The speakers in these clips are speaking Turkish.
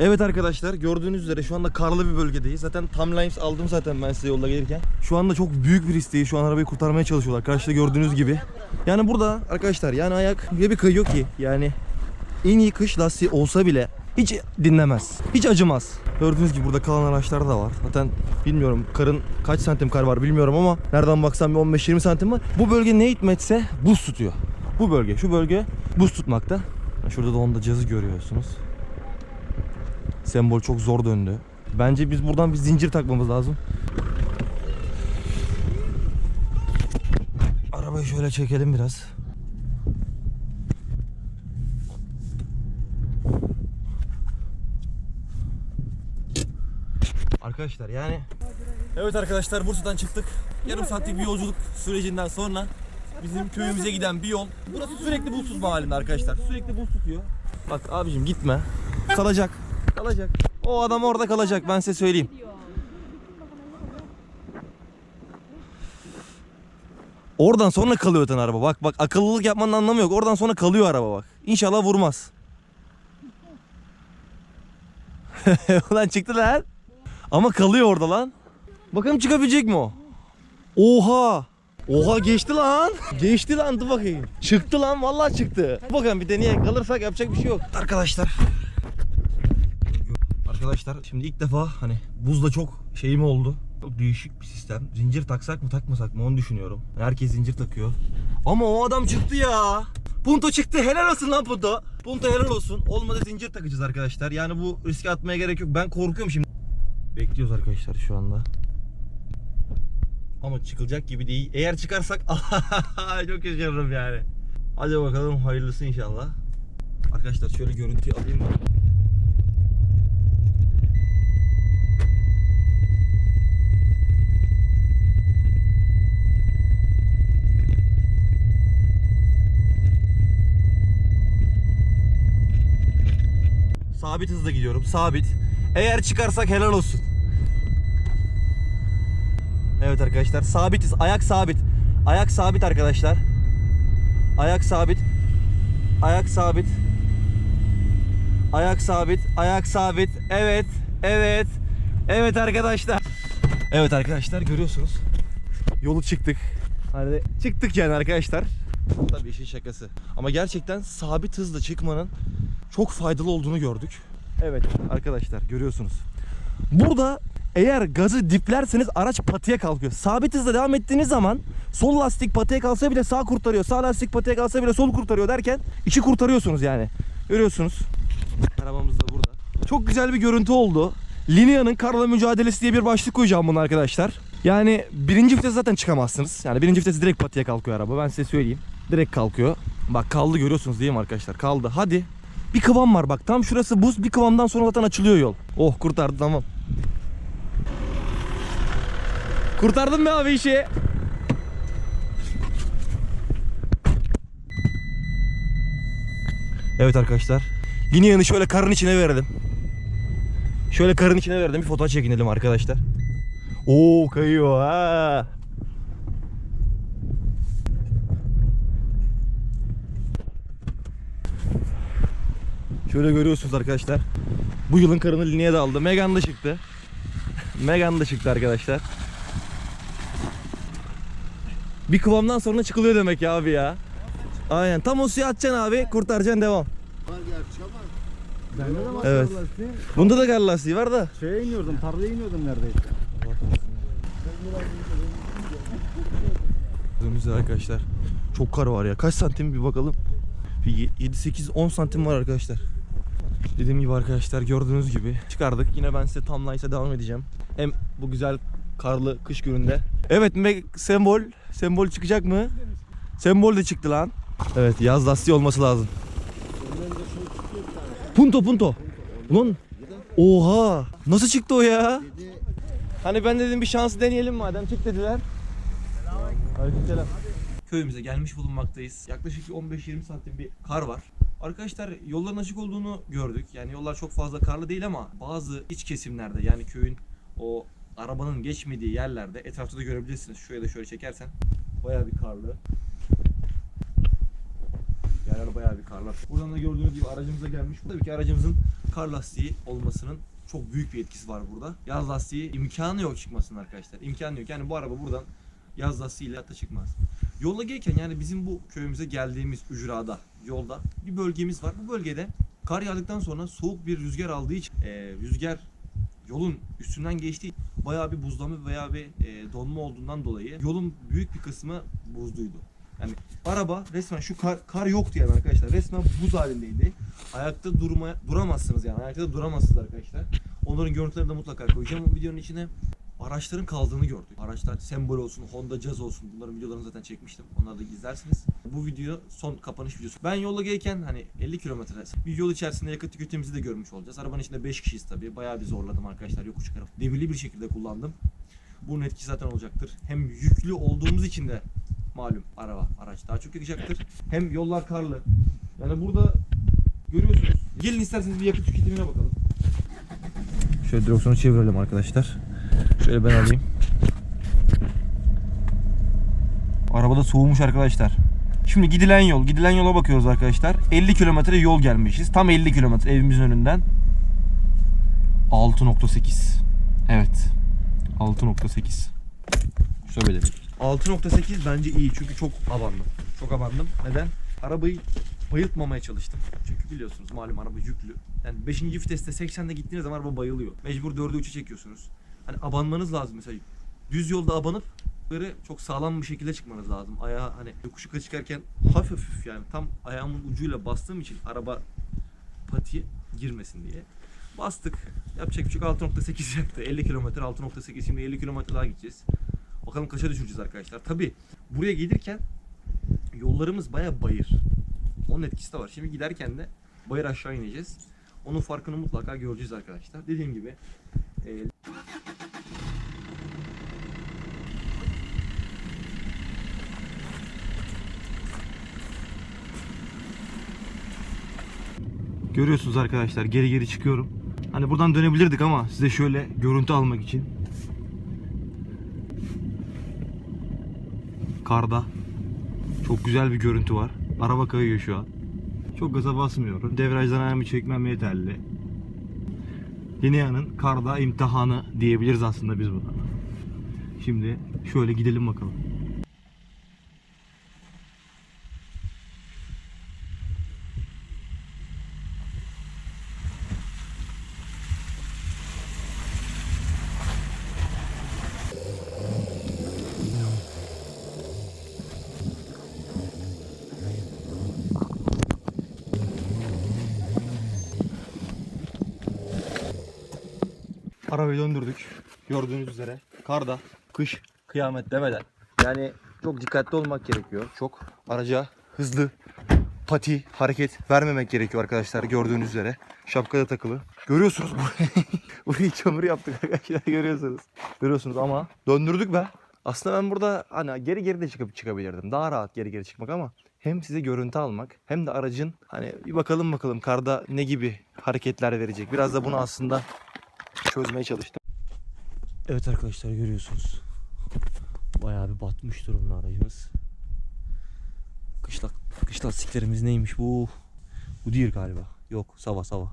Evet arkadaşlar gördüğünüz üzere şu anda karlı bir bölgedeyiz. Zaten timelines aldım zaten ben size yolda gelirken. Şu anda çok büyük bir riskteyiz. Şu an arabayı kurtarmaya çalışıyorlar. Karşıda gördüğünüz gibi. Yani burada arkadaşlar yani ayak öyle bir kayıyor ki yani en iyi kış lastiği olsa bile hiç dinlemez. Hiç acımaz. Gördüğünüz gibi burada kalan araçlar da var. Zaten bilmiyorum karın kaç santim kar var bilmiyorum ama nereden baksam bir 15-20 santim var. Bu bölge ne hikmetse buz tutuyor. Bu bölge, şu bölge buz tutmakta. Şurada da onda cazı görüyorsunuz. Sembol çok zor döndü. Bence biz buradan bir zincir takmamız lazım. Arabayı şöyle çekelim biraz. Arkadaşlar yani Evet arkadaşlar Bursa'dan çıktık. Yarım saatlik bir yolculuk sürecinden sonra bizim köyümüze giden bir yol. Burası sürekli buz tutma halinde arkadaşlar. Sürekli buz tutuyor. Bak abicim gitme. Kalacak. Kalacak. O adam orada kalacak ben size söyleyeyim. Oradan sonra kalıyor zaten araba. Bak bak akıllılık yapmanın anlamı yok. Oradan sonra kalıyor araba bak. İnşallah vurmaz. Ulan çıktı lan. Ama kalıyor orada lan. Bakalım çıkabilecek mi o? Oha. Oha geçti lan. Geçti lan dur bakayım. Çıktı lan vallahi çıktı. Bakalım bir deneye kalırsak yapacak bir şey yok. Arkadaşlar. Arkadaşlar şimdi ilk defa hani buzla çok şeyim oldu. Çok değişik bir sistem. Zincir taksak mı takmasak mı onu düşünüyorum. Herkes zincir takıyor. Ama o adam çıktı ya. Punto çıktı. Helal olsun lan Punto. Punto helal olsun. Olmadı zincir takacağız arkadaşlar. Yani bu riske atmaya gerek yok. Ben korkuyorum şimdi. Bekliyoruz arkadaşlar şu anda. Ama çıkılacak gibi değil. Eğer çıkarsak çok üzülürüm yani. Hadi bakalım hayırlısı inşallah. Arkadaşlar şöyle görüntüyü alayım ben. Sabit hızla gidiyorum. Sabit. Eğer çıkarsak helal olsun. Evet arkadaşlar sabitiz. Ayak sabit. Ayak sabit arkadaşlar. Ayak sabit. Ayak sabit. Ayak sabit. Ayak sabit. Evet. Evet. Evet arkadaşlar. Evet arkadaşlar görüyorsunuz. Yolu çıktık. Hani çıktık yani arkadaşlar. Tabii işin şakası. Ama gerçekten sabit hızla çıkmanın çok faydalı olduğunu gördük. Evet arkadaşlar görüyorsunuz. Burada eğer gazı diplerseniz araç patiye kalkıyor. Sabit hızla devam ettiğiniz zaman sol lastik patiye kalsa bile sağ kurtarıyor. Sağ lastik patiye kalsa bile sol kurtarıyor derken iki kurtarıyorsunuz yani. Görüyorsunuz. Arabamız da burada. Çok güzel bir görüntü oldu. Linea'nın karla mücadelesi diye bir başlık koyacağım bunu arkadaşlar. Yani birinci vites zaten çıkamazsınız. Yani birinci vites direkt patiye kalkıyor araba. Ben size söyleyeyim. Direkt kalkıyor. Bak kaldı görüyorsunuz değil mi arkadaşlar? Kaldı. Hadi. Bir kıvam var bak. Tam şurası buz. Bir kıvamdan sonra zaten açılıyor yol. Oh kurtardı tamam. Kurtardın mı abi işi? Evet arkadaşlar. Linea'nı şöyle karın içine verdim. Şöyle karın içine verdim. Bir fotoğraf çekinelim arkadaşlar. Oo kayıyor ha. Şöyle görüyorsunuz arkadaşlar. Bu yılın karını Linea da aldı. Megan da çıktı. Megan da çıktı arkadaşlar. Bir kıvamdan sonra çıkılıyor demek ya abi ya. Aynen. Tam o suya atacaksın abi. Kurtaracaksın devam. Var gerçi ama. Bende de var Evet. lastiği. Bunda da kar lastiği var da. Şeye iniyordum, tarlaya iniyordum neredeyse. Gördüğünüz üzere arkadaşlar. Çok kar var ya. Kaç santim bir bakalım. Bir 7 8 10 santim var arkadaşlar. Dediğim gibi arkadaşlar gördüğünüz gibi çıkardık. Yine ben size tamlaysa devam edeceğim. Hem bu güzel karlı kış gününde. Evet sembol. Sembol çıkacak mı? Sembol de çıktı lan. Evet yaz lastiği olması lazım. Punto punto. Ulan oha nasıl çıktı o ya? Hani ben dedim bir şans deneyelim madem çık dediler. Aleykümselam. Köyümüze gelmiş bulunmaktayız. Yaklaşık bir 15-20 santim bir kar var. Arkadaşlar yolların açık olduğunu gördük. Yani yollar çok fazla karlı değil ama bazı iç kesimlerde yani köyün o arabanın geçmediği yerlerde etrafta da görebilirsiniz. Şuraya da şöyle çekersen bayağı bir karlı. Yerler bayağı bir karlı. Buradan da gördüğünüz gibi aracımıza gelmiş. Tabii ki aracımızın kar lastiği olmasının çok büyük bir etkisi var burada. Yaz lastiği imkanı yok çıkmasının arkadaşlar. İmkanı yok. Yani bu araba buradan yaz lastiğiyle hatta çıkmaz. Yolda gelirken yani bizim bu köyümüze geldiğimiz ücrada, yolda bir bölgemiz var. Bu bölgede kar yağdıktan sonra soğuk bir rüzgar aldığı için e, rüzgar yolun üstünden geçtiği bayağı bir buzlama veya bir e, donma olduğundan dolayı yolun büyük bir kısmı buzluydu. Yani araba resmen şu kar, kar yoktu yani arkadaşlar. Resmen buz halindeydi. Ayakta durmaya duramazsınız yani. Ayakta duramazsınız arkadaşlar. Onların görüntülerini de mutlaka koyacağım bu videonun içine. Araçların kaldığını gördük. Araçlar Sembol olsun, Honda Jazz olsun. Bunların videolarını zaten çekmiştim. Onları da izlersiniz. Bu video son kapanış videosu. Ben yola gelirken hani 50 kilometre bir yol içerisinde yakıt tüketimimizi de görmüş olacağız. Arabanın içinde 5 kişiyiz tabii. Bayağı bir zorladım arkadaşlar yokuş çıkarıp. Devirli bir şekilde kullandım. Bunun etkisi zaten olacaktır. Hem yüklü olduğumuz için de malum araba, araç daha çok yakacaktır. Hem yollar karlı. Yani burada görüyorsunuz. Gelin isterseniz bir yakıt tüketimine bakalım. Şöyle direksiyonu çevirelim arkadaşlar. Şöyle ben alayım. Arabada soğumuş arkadaşlar. Şimdi gidilen yol, gidilen yola bakıyoruz arkadaşlar. 50 kilometre yol gelmişiz. Tam 50 kilometre evimizin önünden. 6.8. Evet. 6.8. Şöyle 6.8 bence iyi çünkü çok abandım. Çok abandım. Neden? Arabayı bayıltmamaya çalıştım. Çünkü biliyorsunuz malum araba yüklü. Yani 5. viteste 80'de gittiğiniz zaman araba bayılıyor. Mecbur 4'e 3'e çekiyorsunuz. Hani abanmanız lazım mesela. Düz yolda abanıp böyle çok sağlam bir şekilde çıkmanız lazım. Ayağı hani yokuş yukarı çıkarken hafif hafif yani tam ayağımın ucuyla bastığım için araba patiye girmesin diye. Bastık. Yapacak bir şey yok. 6.8 yaktı. 50 kilometre 6.8 şimdi 50 kilometre daha gideceğiz. Bakalım kaça düşüreceğiz arkadaşlar. Tabi buraya gelirken yollarımız baya bayır. Onun etkisi de var. Şimdi giderken de bayır aşağı ineceğiz. Onun farkını mutlaka göreceğiz arkadaşlar. Dediğim gibi e, Görüyorsunuz arkadaşlar geri geri çıkıyorum. Hani buradan dönebilirdik ama size şöyle görüntü almak için. Karda çok güzel bir görüntü var. Araba kayıyor şu an. Çok gaza basmıyorum. Devrajdan ayağımı çekmem yeterli. Linea'nın karda imtihanı diyebiliriz aslında biz buna. Şimdi şöyle gidelim bakalım. Arabayı döndürdük. Gördüğünüz üzere karda kış kıyamet demeden. Yani çok dikkatli olmak gerekiyor. Çok araca hızlı pati hareket vermemek gerekiyor arkadaşlar gördüğünüz üzere. Şapka da takılı. Görüyorsunuz burayı. burayı çamur yaptık arkadaşlar görüyorsunuz. Görüyorsunuz ama döndürdük be. Aslında ben burada hani geri geri de çıkıp çıkabilirdim. Daha rahat geri geri çıkmak ama hem size görüntü almak hem de aracın hani bir bakalım bakalım karda ne gibi hareketler verecek. Biraz da bunu aslında çözmeye çalıştım. Evet arkadaşlar görüyorsunuz. Bayağı bir batmış durumda aracımız. Kış, lak- kış lastiklerimiz neymiş bu? Goodyear galiba. Yok Sava Sava.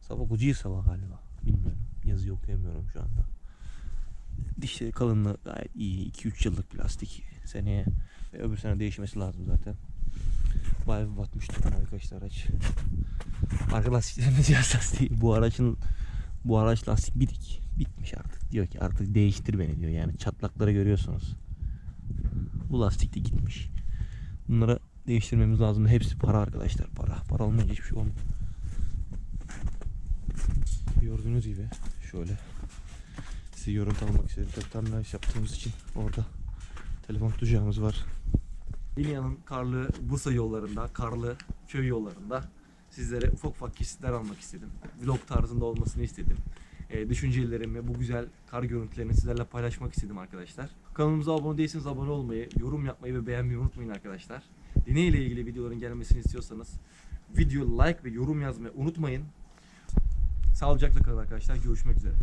Sava Goodyear Sava galiba. Bilmiyorum. Yazıyı okuyamıyorum şu anda. Dişleri kalınlığı gayet iyi. 2-3 yıllık plastik. Seneye ve öbür sene değişmesi lazım zaten. Bayağı bir batmış durumda arkadaşlar araç. Arka lastiklerimiz yaz lastiği. Bu aracın bu araç lastik bitik. Bitmiş artık. Diyor ki artık değiştir beni diyor. Yani çatlakları görüyorsunuz. Bu lastik de gitmiş. Bunları değiştirmemiz lazım. Hepsi para arkadaşlar. Para. Para olmayınca hiçbir şey olmuyor. Gördüğünüz gibi şöyle size görüntü almak istedim. Tabii tam yaptığımız için orada telefon tutacağımız var. Lilya'nın karlı Bursa yollarında, karlı köy yollarında sizlere ufak ufak kesitler almak istedim. Vlog tarzında olmasını istedim. E, düşüncelerimi, bu güzel kar görüntülerini sizlerle paylaşmak istedim arkadaşlar. Kanalımıza abone değilseniz abone olmayı, yorum yapmayı ve beğenmeyi unutmayın arkadaşlar. Dine ile ilgili videoların gelmesini istiyorsanız video like ve yorum yazmayı unutmayın. Sağlıcakla kalın arkadaşlar. Görüşmek üzere.